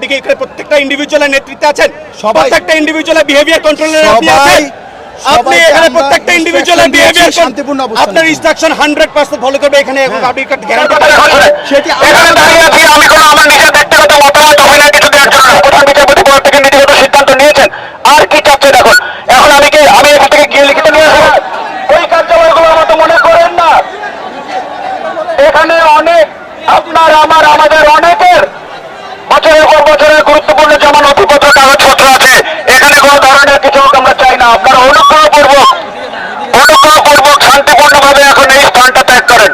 আপনি কি এখানে প্রত্যেকটা ইন্ডিভিজুয়ালের নেতৃত্বে আছেন সবাই- প্রত্যেকটা ইন্ডিভিজুয়ালের বিহেভিয়ার কন্ট্রোলের আপনি আছেন। আপনি এখানে প্রত্যেকটা ইন্ডিভিজুয়ালের বিহেভিয়ার শান্তিপূর্ণ অবস্থা আপনার ইনস্ট্রাকশন 100% ফলো করবে এখানে এবং আপনি গ্যারান্টি সেটি এখানে আমি কোনো আমার নিজের ব্যক্তিগত মতামত অভিনয় কিছু দেওয়ার জন্য না। প্রধান বিচারপতি পদ থেকে নীতিগত সিদ্ধান্ত নিয়েছেন আর কি চাচ্ছেন এখন এখন আমি কি আমি এখান থেকে গিয়ে লিখিত নিয়ে আসব ওই কার্যালয়গুলোর মতো মনে করেন না এখানে অনেক আপনার আমার আমাদের অনেকের বছরের পর বছরের গুরুত্বপূর্ণ যেমন নথিপত্র কাগজপত্র আছে এখানে কোনো ধরনের কিছু হোক আমরা চাই না আপনারা অনুগ্রহপূর্বক অনুগ্রহপূর্বক শান্তিপূর্ণভাবে এখন এই স্থানটা ত্যাগ করেন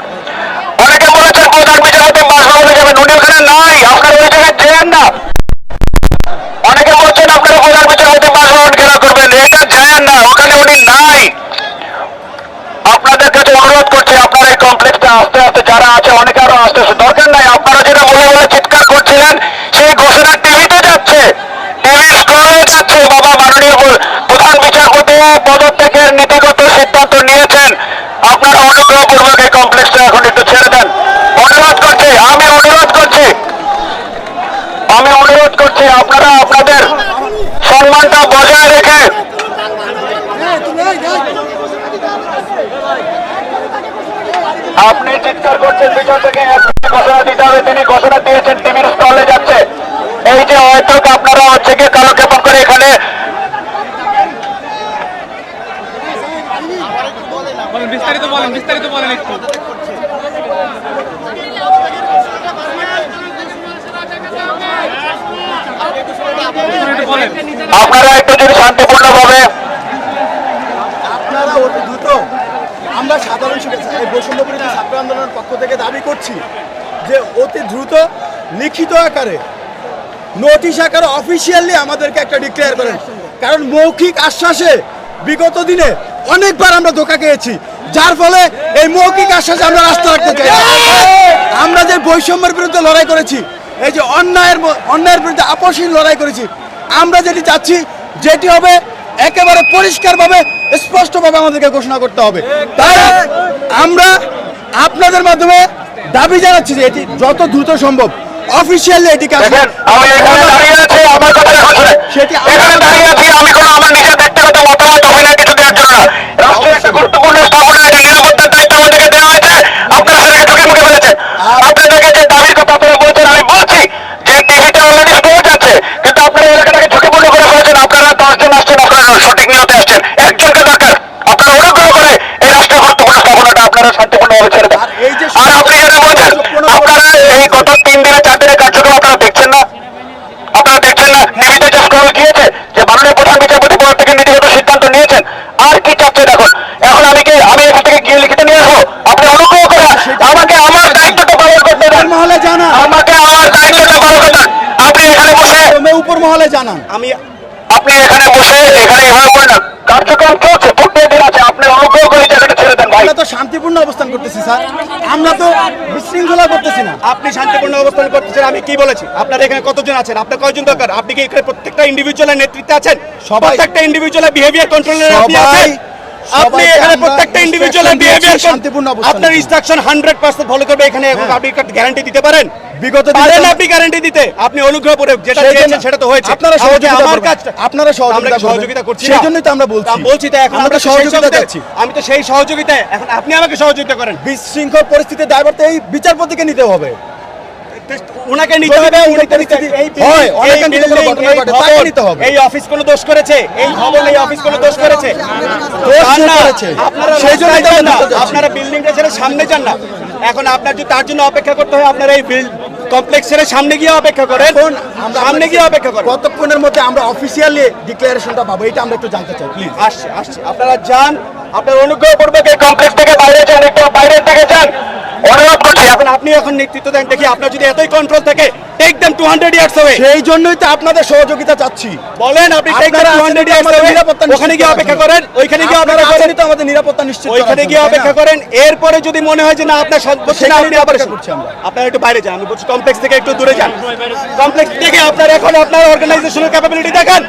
অনেকে বলেছেন প্রধান বিচারপতি বাসভবনে যাবেন উনি ওখানে নাই আপনারা ওই জায়গায় যেন না অনেকে বলছেন আপনারা প্রধান বিচারপতি বাসভবন ঘেরা করবেন এটা যায় না ওখানে উনি নাই আপনাদের কাছে অনুরোধ করছি আপনারা এই কমপ্লেক্সটা আস্তে আস্তে যারা আছে অনেকে আরও আস্তে আস্তে দরকার নাই আপনারা যেটা বলে বলে চিৎকার করছিলেন সেই ঘোষণা টিভিতে যাচ্ছে টিভির স্ক্রলে যাচ্ছে বাবা মাননীয় প্র- প্রধান বিচারপতি পদত্যাগের নীতিগত সিদ্ধান্ত নিয়েছেন। আপনারা অনুগ্রহপূর্বক এই কমপ্লেক্সটা এখন একটু ছেড়ে দেন। অনুরোধ করছি, আমি অনুরোধ করছি। আমি অনুরোধ করছি, আপনারা আপনাদের সম্মানটা বজায় রেখে আপনি চিৎকার করছেন, পিছন থেকে ঘোষণা দিতে হবে। তিনি ঘোষণা দিয়েছেন টিভির স্টলে যাচ্ছে। এই যে হয়তো আপনারা হচ্ছে গিয়ে কালক্ষেপণ করে এখানে বলেন বিস্তারিত বলেন বিস্তারিত বলেন একটু। একটু আপনারা একটু যদি শান্তিপূর্ণভাবে আপনারা অতি দ্রুত আমরা সাধারণ বৈষম্য বিরোধী ছাত্র আন্দোলনের পক্ষ থেকে দাবি করছি যে অতি দ্রুত লিখিত আকারে নোটিশ আকারে অফিসিয়ালি আমাদেরকে একটা ডিক্লেয়ার করেন। কারণ মৌখিক আশ্বাসে বিগত দিনে অনেকবার আমরা ধোকা খেয়েছি। যার ফলে এই মৌখিক আশ্বাসে আমরা রাস্তা রাখতে চাই। আমরা যে বৈষম্যের বিরুদ্ধে লড়াই করেছি এই যে অন্যায়ের অন্যায়ের বিরুদ্ধে আপসহীন লড়াই করেছি আমরা যেটি চাচ্ছি যেটি হবে একেবারে পরিষ্কারভাবে স্পষ্টভাবে আমাদেরকে ঘোষণা করতে হবে। তাই আমরা আপনাদের মাধ্যমে দাবি জানাচ্ছি যে এটি যত দ্রুত সম্ভব অফিসিয়ালি এটি কাজ সেটি আমি কোনো আমার নিজের ব্যক্তিগত মতামত অভিনয় কিছু দেওয়ার জন্য না রাষ্ট্রের একটা গুরুত্বপূর্ণ স্থাপনা এটি নিরাপত্তার দায়িত্ব আমাদেরকে দেওয়া হয়েছে আপনারা সেটাকে ঝুঁকি মুখে ফেলেছেন আপনাদেরকে যে দাবির কথা আপনারা বলছেন আমি বলছি যে টিভিটা অলরেডি স্পোর্ট আছে কিন্তু আপনারা এলাকাটাকে ঝুঁকিপূর্ণ করে ফেলেছেন আপনারা দশজন আসছেন আপনারা সঠিক নিয়তে আসছেন একজনকে দরকার আপনারা অনুগ্রহ করে এই রাষ্ট্রের গুরুত্বপূর্ণ স্থাপনাটা আপনারা শান্তিপূর্ণভাবে ছেড়ে দেন আর এই যে আর আপনি যেটা বলছেন আপনারা এই গত তিন দিনে চার দিনের কার্যক্রম আপনারা দেখছেন না আপনারা দেখছেন না টিভিতে যে স্ক্রল গিয়েছে যে মাননীয় প্রধান বিচারপতি পদ থেকে নীতিগত নিয়েছেন আর কি চাচ্ছেন এখন? এখন আমি কি আমি এখান থেকে গিয়ে লিখিত নিয়ে আসব? আপনি অনুগ্রহ করে আমাকে আমার দায়িত্বটা পালন করতে দেন। মহলে আমাকে আমার দায়িত্বটা পালন করতে দেন। আপনি এখানে বসে উপর মহলে জানান। আমি আপনি এখানে বসে এখানে এভাবে করেন না। কার্যক্রম চলছে প্রত্যেক দিন আছে। আপনি অনুগ্রহ করে জায়গাটা ছেড়ে দেন ভাই। তো শান্তিপূর্ণ অবস্থান করতেছি স্যার। আমরা তো বিশৃঙ্খলা করতেছি না। আপনি শান্তিপূর্ণ অবস্থান করতেছেন আমি কি বলেছি? আপনার এখানে কতজন আছেন? আপনার কয়জন দরকার? আপনি কি এখানে প্রত্যেকটা ইন্ডিভিজুয়ালের নেতৃত্বে আছেন? সবাই- একটা ইন্ডিভিজুয়ালের বিহেভিয়ার কন্ট্রোলের আপনি আছেন? আপনি এখানে প্রত্যেকটা ইন্ডিভিজুয়াল বিহেভিয়ার শান্তিপূর্ণ অবস্থানে। আপনার ইনস্ট্রাকশন 100% ফলো করবে। এখানে এবং আপনি গ্যারান্টি দিতে পারেন? বিগত পারেন আপনি গ্যারান্টি দিতে। আপনি অনুগ্রহ করে যেটা চেয়েছেন সেটা তো হয়েছে। আপনারা সহযোগিতা আমার। কাজটা আপনারা সহযোগিতা। সহযোগিতা করছি? সেই জন্যই তো আমরা বলছি। বলছি তো এখন আমরা সহযোগিতা চাচ্ছি। আমি তো সেই সহযোগিতায় এখন আপনি আমাকে সহযোগিতা করেন। বিশৃঙ্খল পরিস্থিতির এই বিচারপতিকে নিতে হবে। ওনাকে নিতে এই অফিস কোনো দোষ করেছে? এই ভবন এই অফিস কোনো দোষ করেছে? করেছে? আপনারা সেই জন্য। আপনারা বিল্ডিংটা ছেড়ে সামনে যান না। এখন আপনার যদি তার জন্য অপেক্ষা করতে হয় আপনারা এই কমপ্লেক্স ছেড়ে সামনে গিয়ে অপেক্ষা করেন। সামনে গিয়ে অপেক্ষা করেন। কতক্ষণের মধ্যে আমরা অফিসিয়ালি ডিক্লারেশনটা পাবো এটা আমরা একটু জানতে চাই প্লিজ আসছে আসছে। আপনারা যান আপনার অনুগ্রহ এই কমপ্লেক্স থেকে বাইরে যান একটু বাইরের দিকে যান অনুরোধ করছি এখন নেতৃত্ব দেন দেখি আপনার যদি এতই কন্ট্রোল থাকে টেক টু হান্ড্রেড ইয়ার্স হবে সেই জন্যই তো আপনাদের সহযোগিতা চাচ্ছি। বলেন আপনি টেক ইয়ার্স ওখানে গিয়ে অপেক্ষা করেন ওইখানে গিয়ে আপনারা করেন। তো আমাদের নিরাপত্তা নিশ্চিত ওইখানে গিয়ে অপেক্ষা করেন এরপরে যদি মনে হয় যে না আপনার সর্বোচ্চ না আপনি আবার করছি আমরা। আপনারা একটু বাইরে যান আমি বলছি কমপ্লেক্স থেকে একটু দূরে যান। কমপ্লেক্স থেকে আপনার এখন আপনার অর্গানাইজেশনের ক্যাপাবিলিটি দেখান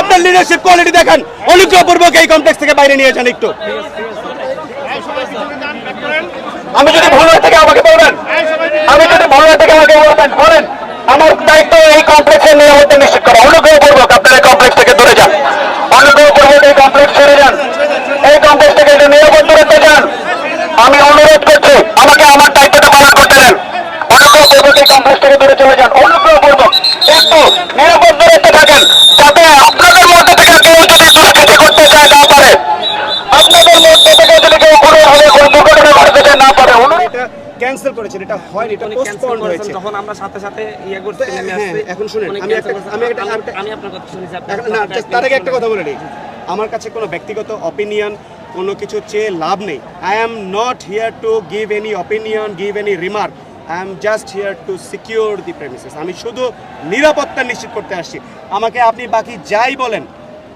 আপনার লিডারশিপ কোয়ালিটি দেখান অনুগ্রহপূর্বক এই কমপ্লেক্স থেকে বাইরে নিয়ে যান একটু। আমি যদি ভুল হয়ে থেকে আমাকে বলবেন। আমি যদি হয়ে থেকে আমাকে বলবেন বলেন আমার দায়িত্ব এই কমপ্লেক্সের হতে নিশ্চিত করা। অনুগ্রহ করব আপনারা কমপ্লেক্স থেকে দূরে যান অনুগ্রহ পূর্বক এই কমপ্লেক্স ছেড়ে যান এই কমপ্লেক্স থেকে একটু নিরাপদ দূরত্বে যান আমি অনুরোধ করছি আমাকে আমার দায়িত্বটা পালন করতে দেন অনুগ্রহ পূর্বক এই কমপ্লেক্স থেকে দূরে চলে যান অনুগ্রহ পূর্বক একটু নিরাপদ দূরত্বে থাকেন যাতে আপনাদের মধ্যে থেকে কেউ যদি দুষ্কৃতি করতে চায় না পারে আপনাদের মধ্যে থেকে যদি কেউ কোনো ভাবে কোনো দুর্ঘটনা ঘটাতে চায় না পারে অনুরোধ এটা ক্যান্সেল করেছেন এটা হয়নি এটা পোস্টপন্ড হয়েছে। যখন আমরা সাথে সাথে ইয়ে করতে নেমে হ্যাঁ, এখন শুনেন, আমি একটা-। আমি একটা- আমি- আপনার কথা শুনেছি না তার আগে একটা কথা বলে নিই। আমার কাছে কোনো ব্যক্তিগত অপিনিয়ন কোনো কিছু চেয়ে লাভ নেই। I am not here to give any opinion give any remark I am just here to secure the premises আমি শুধু নিরাপত্তা নিশ্চিত করতে আসছি। আমাকে আপনি বাকি যাই বলেন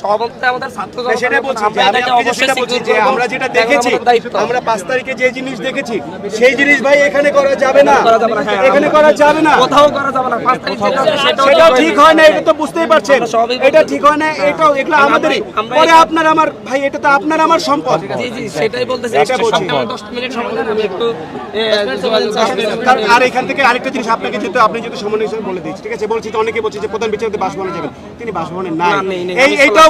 সভাপতি আমাদের ছাত্র সেটা বলছি আমরা যে আমি এটাকে আপনাকে অবশ্যই সেটা বলছি যে আমরা যেটা দেখেছি আমরা পাঁচ তারিখে যে জিনিস দেখেছি সেই জিনিস ভাই এখানে করা যাবে না। করা যাবে না, হ্যাঁ, এখানে করা যাবে না। কোথাও করা যাবে না পাঁচ তারিখ সেটাও সেটাও ঠিক ঠিক হয় না এটা তো বুঝতেই পারছেন। এটা ঠিক হয় না এটাও এগুলো আমাদেরই। পরে আপনার আমার ভাই এটা তো আপনার আমার সম্পদ। জি জি সেটাই বলতেছি। এটা বলছি। আপনি আমার দশ মিনিট সময় আমি একটু এ, যোগাযোগ করছি। কারণ আর এখান থেকে আরেকটা জিনিস আপনাকে যেহেতু আপনি যেহেতু সমন্বয় হিসেবে বলে দিচ্ছি ঠিক আছে? বলছি তো অনেকে বলছে যে প্রধান বিচারপতি বাসভবনে যাবেন। তিনি বাসভবনে নাই। না, নেই, নেই। এই আমি এটাও সবাই-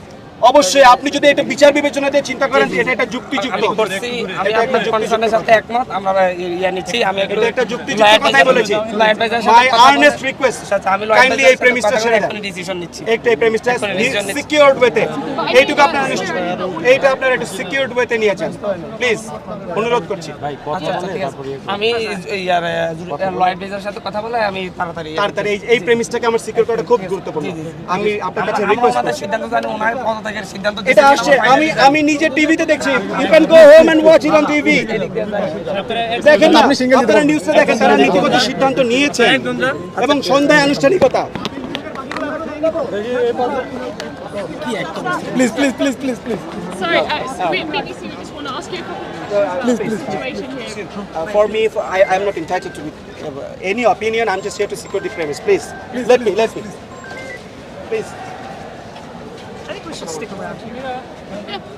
অবশ্যই আপনি যদি এটা বিচার বিবেচনা দিয়ে চিন্তা করেন এটা একটা যুক্তিযুক্ত। আমি এটা একটা যুক্তিযুক্ত সাথে একমত আমরা ইয়া নিচ্ছি আমি এটা একটা যুক্তিযুক্ত কথাই বলেছি। মাই আর্নেস্ট রিকোয়েস্ট আচ্ছা, আমি কাইন্ডলি এই এর সাথে প্রেমিসটা কথা ছেড়ে দেন। এখনই নিচ্ছি। একটা এই প্রেমিসটা। সিকিউরড ওয়েতে এইটুকু আপনারা নিশ্চয় এইটা আপনারা একটু সিকিউরড ওয়েতে নিয়েছেন প্লিজ অনুরোধ করছি। আচ্ছা আচ্ছা ঠিক আমি ইয়ার সাথে কথা বলে আমি তাড়াতাড়ি তাড়াতাড়ি এই প্রেমিসটাকে আমার সিকিউর করাটা খুব গুরুত্বপূর্ণ। আমি আপনার কাছে রিকোয়েস্ট করছি। সিদ্ধান্ত জানি ওনার পদত্যাগের সিদ্ধান্ত এটা আসছে আমি আমি নিজে টিভিতে দেখছি you can go home and watch it on TV দেখেন না আপনারা নিউজে দেখেন তারা নীতিগত সিদ্ধান্ত নিয়েছে এবং সন্ধ্যায় আনুষ্ঠানিকতা please please please please please Sorry, uh, so we- BBC, we just want to ask you a couple of questions the here. Uh, for me, for, I I am not entitled to uh, any opinion. I'm just here to secure the premise. Please, let me, let me. Please. we should stick around here. Yeah.